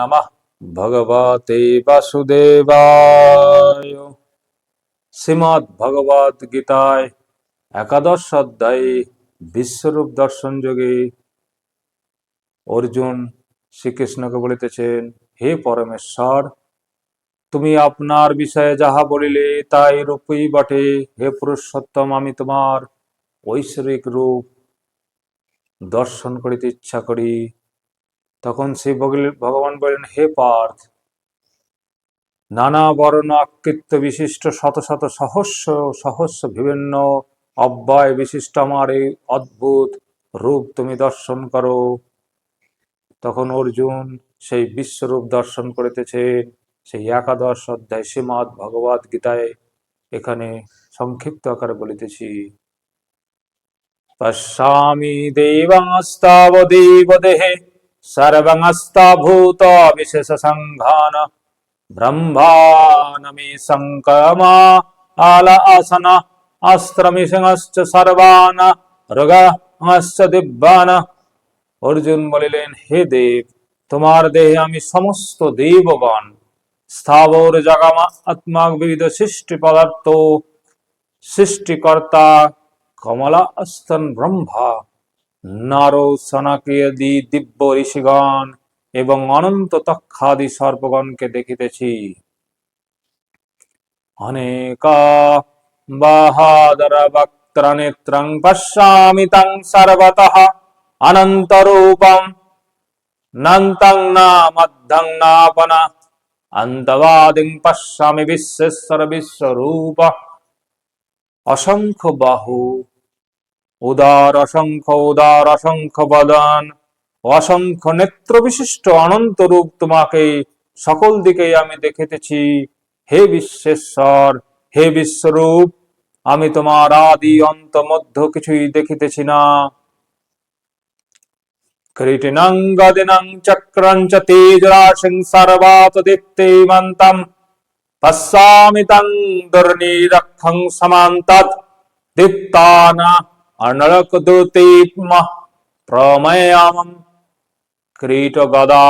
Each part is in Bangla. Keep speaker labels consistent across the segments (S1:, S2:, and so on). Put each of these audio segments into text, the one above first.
S1: নমঃ ভগবতে বাসুদেবায়। শ্রীমৎ ভগবত গীতায় একাদশ অধ্যায়ে বিশ্বরূপ দর্শন যোগে অর্জুন শ্রীকৃষ্ণকে বলিতেছেন, হে পরমেশ্বর, তুমি আপনার বিষয়ে যাহা বলিলে তাই রূপই বটে। হে পুরুষোত্তম, আমি তোমার ঐশ্বরিক রূপ দর্শন করিতে ইচ্ছা করি। তখন ভগল- ভগবান বলেন হে পার্থ, নানা বর্ণ আকৃত্য বিশিষ্ট শত শত সহস্র সহস্র বিভিন্ন অব্যয় বিশিষ্ট আমার এই অদ্ভুত রূপ তুমি দর্শন করো। তখন অর্জুন সেই বিশ্বরূপ দর্শন করিতেছেন সেই একাদশ অধ্যায় শ্রীমৎ ভগবত গীতায় এখানে সংক্ষিপ্ত আকারে বলিতেছি, পশ্যামি দেবাস্তাবদেব দেহে বিশেষ সংঘান ব্রহ্মানমি সংকমা আল আসন অস্ত্রমিশংশ্চ সর্বান রোগশ্চ দিব্যান অর্জুন বলিলেন, হে দেব, তোমার দেহে আমি সমস্ত দেবগণ, স্থাবর জগামা আত্মা বিবিধ সৃষ্টি পদার্থ, সৃষ্টিকর্তা কমলা স্তন ব্রহ্মা। নারো সনাকিয়াদি দিব্য ঋষিগণ এবং অনন্ত তক্ষাদি সর্পগণকে দেখিতেছি। অনেকা বাহাদর বক্ত্র নেত্রং পশ্যামি তং সর্বতঃ অনন্তরূপম নন্তং না মধ্যং নাপন অন্তবাদিং পশ্যামি বিশ্বেশ্বর বিশ্বরূপ। অসংখ্য বাহু উদার অসংখ্য উদার অসংখ্য বদন অসংখ্য নেত্র বিশিষ্ট অনন্ত রূপ তোমাকে সকল দিকে আমি দেখিতেছি। হে বিশ্বেশ্বর, হে বিশ্বরূপ, আমি তোমার আদি অন্ত মধ্য কিছুই দেখিতেছি না। কীর্তিনং গদিনং চ তেজরাশিং সর্বাত দীপ্তিমন্তম পশ্যামি তং দুর্নিরক্ষং সমান্তৎ। দীপ্তানা অনলক দুতীপ্ম প্রময়ামম ক্রীট গদা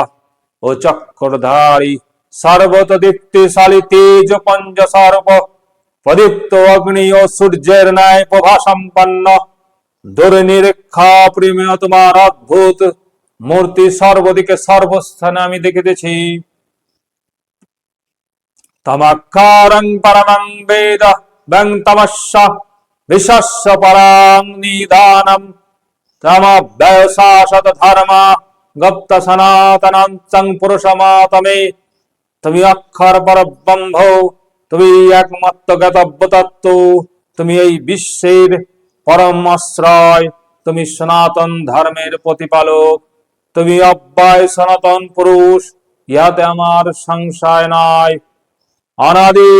S1: ও চক্রধারী সর্বত দীপ্তিশালী তেজ পঞ্জ সর্ব প্রদীপ্ত অগ্নি ও সূর্যের ন্যায় প্রভা সম্পন্ন। দুর্নিরীক্ষা প্রেমীয় তোমার অদ্ভুত মূর্তি সর্বদিকে সর্বস্থানে আমি দেখিতেছি। তমকারং পরমং বেদ বং তমস্য। বিশস্য পরাং নিদানম তমব্যয়সাশত ধর্ম গুপ্ত সনাতনান্তং পুরুষমাতমে তুমি অক্ষর পরব্রহ্ম তুমি একমাত্র জ্ঞাতব্য তত্ত্ব তুমি এই বিশ্বের পরম আশ্রয় তুমি সনাতন ধর্মের প্রতিপালক তুমি অব্যয় সনাতন পুরুষ ইহাতে আমার সংশয় নাই অনাদি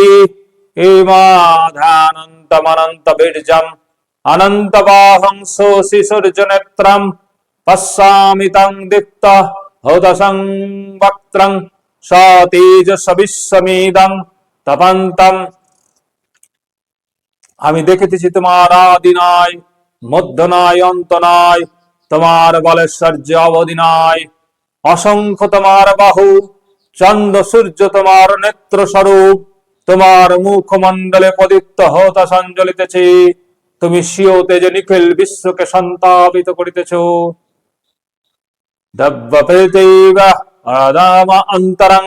S1: এমাধানন্তমনন্ত বীর্যম বিশ্বমেদং তপন্তম আমি দেখিতেছি তোমার আদি নাই, মধ্য নাই, অন্ত নাই, তোমার বলেশ্বর্য অবধি নাই। অসংখ্য তোমার বাহু, চন্দ্র সূর্য তোমার নেত্র স্বরূপ তোমার মুখমণ্ডলে প্রদীপ্ত হত সঞ্জলিতেছে। তুমি স্বীয় তেজে নিখিল বিশ্বকে সন্তাপিত করিতেছ। অন্তরং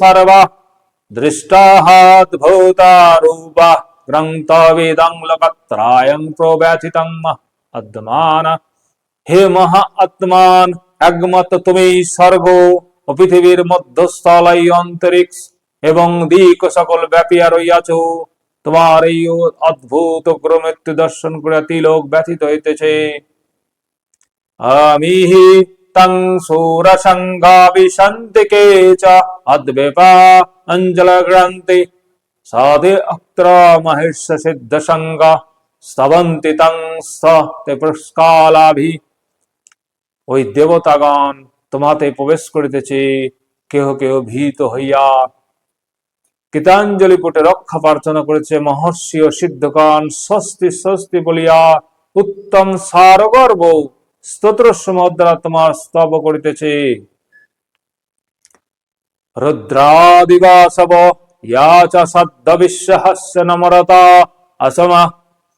S1: সর্বা। হে মহা আত্মান, একমাত্র তুমি স্বর্গ। ও পৃথিবীর মধ্যস্থলাই অন্তরিক্ষ এবং দিক সকল ব্যাপিয়া রইয়াছ, তোমার এই অদ্ভুত গ্রমৃত্যু দর্শন করে তিলোক ব্যথিত হইতেছে। আমি তং অদ্বেপা অঞ্জল সাধে অক্ত্র মহেশ সিদ্ধ স্তবন্তি তং স্ততে পুষ্কালাভি ওই দেবতাগণ তোমাতে প্রবেশ করিতেছে, কেহ কেহ ভীত হইয়া। কীতাঞ্জলি পুটে রক্ষা প্রার্থনা করেছে মহর্ষি ও সিদ্ধকান স্বস্তি স্বস্তি বলিয়া, উত্তম সারগর্ব, স্তোত্র দ্বারা তোমার স্তব করিতেছে। রুদ্রাদিবাসব ইয়া চ সদ্দ বিশ্বহস্য নমরতা অসম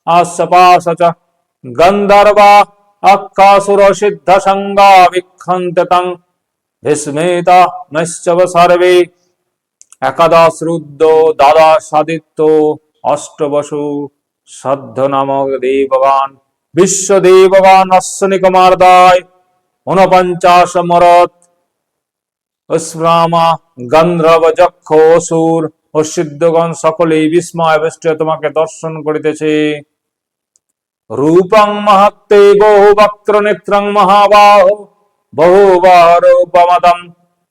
S1: আশপাশ গন্ধর্বা अक्कासुरसिद्धसङ्गा विक्षन्ते तं विस्मिता नश्चव सर्वे একাদশ রুদ্র দ্বাদশ সাদিত্য অষ্টবসু সদ্ধ নামক দেবগান বিশ্বদেবগান অশ্বনী কুমার দায় ঊনপঞ্চাশ মরত স্মরামা গন্ধর্ব যক্ষ অসুর ও সিদ্ধগণ সকলেই বিস্ময় বেষ্টে তোমাকে দর্শন করিতেছে রূপং মহত্তে বহু বক্ত্র নেত্রং মহাবাহ বহু রূপমদম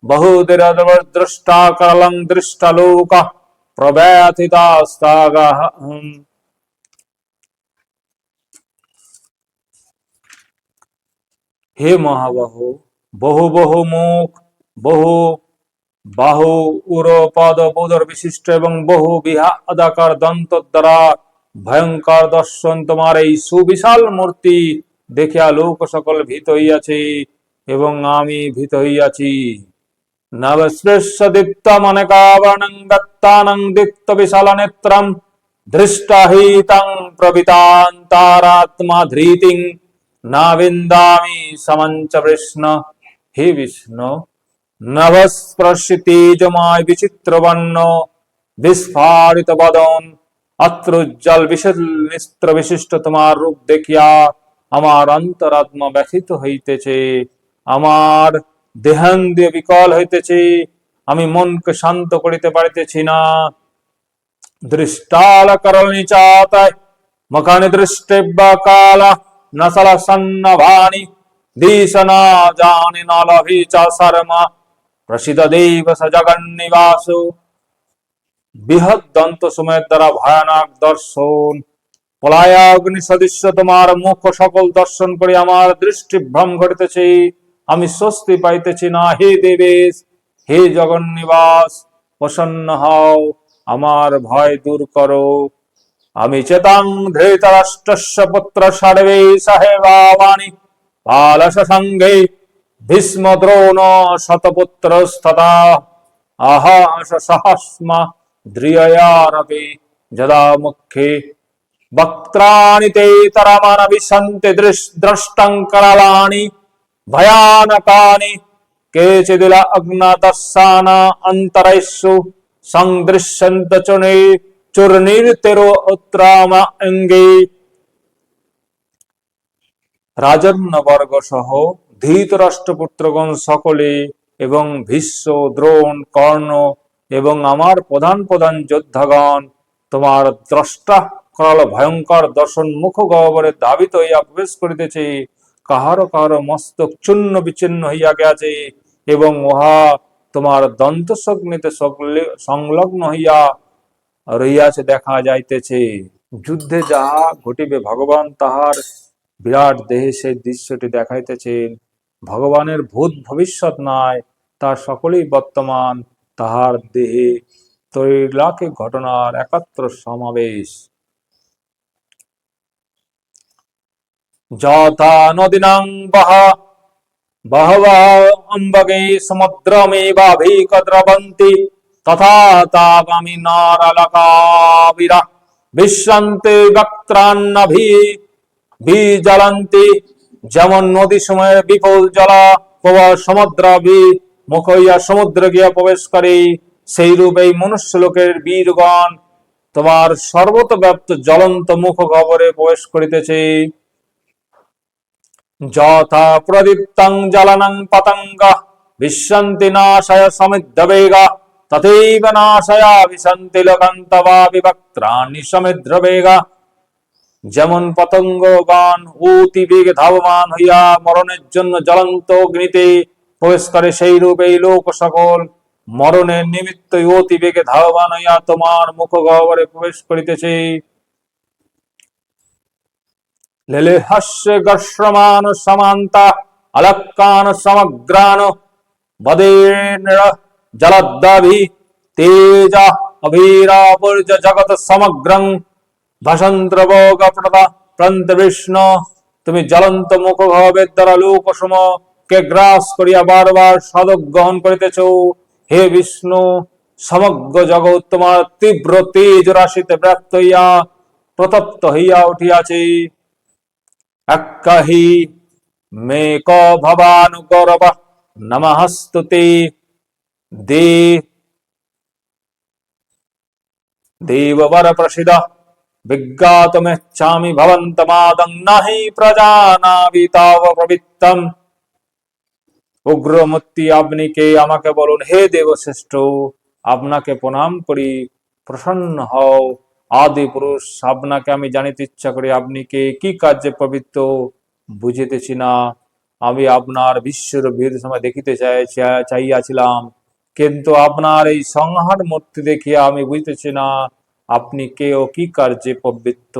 S1: বহুদিরদ্রষ্টা করলং দৃষ্টলোক প্রব্যাথিতাস্তাগহ হে মহাবাহ, বহু বহু মুখ, বহু বাহু উর পদ বোদর বিশিষ্ট এবং বহু বিহাদাকার দন্ত দ্বারা ভয়ঙ্কর দর্শন তোমার এই সুবিশাল মূর্তি। দেখিয়া লোক সকল ভীত হইয়াছে এবং আমি ভীত হইয়াছি। নবস্পৃশ্য দীপ্ত মনকাবর্ণং দত্তানং দীপ্ত বিশাল নেত্রম দৃষ্টাহিতং প্রবিতান্তারাত্মা ধৃতিং। না বিন্দামি সমঞ্চ কৃষ্ণ হে বিষ্ণু নভস্পর্শিতেজময় বিচিত্র বর্ণ বিস্ফারিত বদন অত্রুজ্জ্বল বিশাল নিস্ত্র বিশিষ্ট তোমার রূপ দেখিয়া আমার অন্তরাত্মা ব্যথিত হইতেছে আমার দেহান্দ্রিয় বিকল হইতেছে আমি মনকে শান্ত করিতে পারিতেছি না দৃষ্টাল করণি চাতায় মখানি দৃষ্টেব্য কাল নসল সন্নভানি দিশনা জানি নলভি চ শর্মা প্রসিদ্ধ দেব স জগন্নিবাসু বৃহৎ দন্ত সময়ের দ্বারা ভয়ানক দর্শন। পলায়াগ্নি সদৃশ্য তোমার মুখ সকল দর্শন করে আমার দৃষ্টি ভ্রম ঘটিতেছে। আমি স্বস্তি পাইতেছি না। হে দেবেশ, হে জগন্নিবাস, প্রসন্ন হও, আমার ভয় দূর করো। আমি চেতাং ধৃতরাষ্ট্রস্য পুত্র সর্বে সাহেবাণী পালস সঙ্গে ভীষ্ম দ্রোণ শতপুত্রস্ততা আহাস সহস্মা দ্রিয়য়ারপি যদা মুখে বক্ত্রাণি তে তরমন বিশন্তি দ্রষ্টং करालानि भयानकानि केचिदिल अग्नदस्सान अन्तरैषु सन्दृश्यन्त चुनि चूर्णीर्तिरो उत्तराम अङ्गे রাজন্যবর্গ সহ ধৃতরাষ্ট্রপুত্রগণ সকলে এবং ভীষ্ম দ্রোণ কর্ণ এবং আমার প্রধান প্রধান যোদ্ধাগণ, তোমার দ্রষ্টা করাল ভয়ঙ্কর দর্শন মুখ গহ্বরে ধাবিত হইয়া প্রবেশ করিতেছে। কাহারো কাহারো মস্তক চূর্ণ বিচ্ছিন্ন হইয়া গেছে এবং উহা তোমার দন্ত সগ্নিতে সংলগ্ন হইয়া রইয়াছে দেখা যাইতেছে। যুদ্ধে যাহা ঘটিবে, ভগবান তাহার বিরাট দেহে সেই দৃশ্যটি দেখাইতেছেন। ভগবানের ভূত ভবিষ্যৎ নয় তার সকলেই বর্তমান। তাহার দেহে তৈলাকে ঘটনার একাত্র সমাবেশ। যথা নদীনাং বহ বহবহ অম্বগে সমুদ্রমেবাভিকদ্রবন্তি তথা নারালকাবিরা বিশ্বন্তে বক্ত্রান্নভি, বিজলন্তি, যেমন নদী সময়ের বিপুল জলা প্রবাহ সমুদ্র মুখ হইয়া সমুদ্র গিয়া প্রবেশ করে সেই রূপ এই মনুষ্য লোকের বীরগণ তোমার সর্বতব্যাপ্ত জ্বলন্ত মুখ গবরে প্রবেশ করিতেছে। যথা প্রদীপ্তং জ্বালানং পতঙ্গ, বিশ্বন্তি নাশয় সমৃদ্ধ বেগা, তথৈব নাশয়া বিশন্তি লোকান্তবা বিভক্ত্রাণি সমৃদ্ধ বেগা। যেমন পতঙ্গগণ অতি বেগে ধাবমান হইয়া মরণের জন্য জ্বলন্ত অগ্নিতে প্রবেশ করে সেই রূপে, এই লোক সকল মরণের নিমিত্ত অতি বেগে ধাবমান হইয়া তোমার মুখ গহ্বরে প্রবেশ করিতেছে। লেলে গর্ষমান সমান্তা সমগ্রান জলদ্দাভি তেজা জগৎ সমগ্রং ভসন্ত্রভোগ প্রন্ত বিষ্ণু। তুমি জ্বলন্ত মুখ ভাবের দ্বারা লোক সম কে গ্রাস করিয়া বারবার সাধক গ্রহণ করিতেছ? হে বিষ্ণু, সমগ্র জগৎ তোমার তীব্র তেজ রাশিতে ব্যাপ্ত হইয়া প্রতপ্ত হইয়া উঠিয়াছে। একাহি মে ক ভবানুগৌরব নমস্তুতে। দে দেববর প্রসিদ বিজ্ঞাতমেচ্ছামি ভবন্তমাদং। নাহি প্রজানাবি তাব প্রবৃত্তম উগ্রমূর্তি আপনি কে আমাকে বলুন, হে দেবশ্রেষ্ঠ, আপনাকে প্রণাম করি, প্রসন্ন হও। আদি পুরুষ, আপনাকে আমি জানিতে ইচ্ছা করি, আপনি কে? কি কার্যে পবিত্র বুঝিতেছি না। আমি আপনার বিশ্বর বীর সময় দেখিতে চাই চাইয়াছিলাম। কিন্তু আপনার এই সংহার মূর্তি দেখিয়া আমি বুঝতেছি না, আপনি কে ও কি কার্যে পবিত্র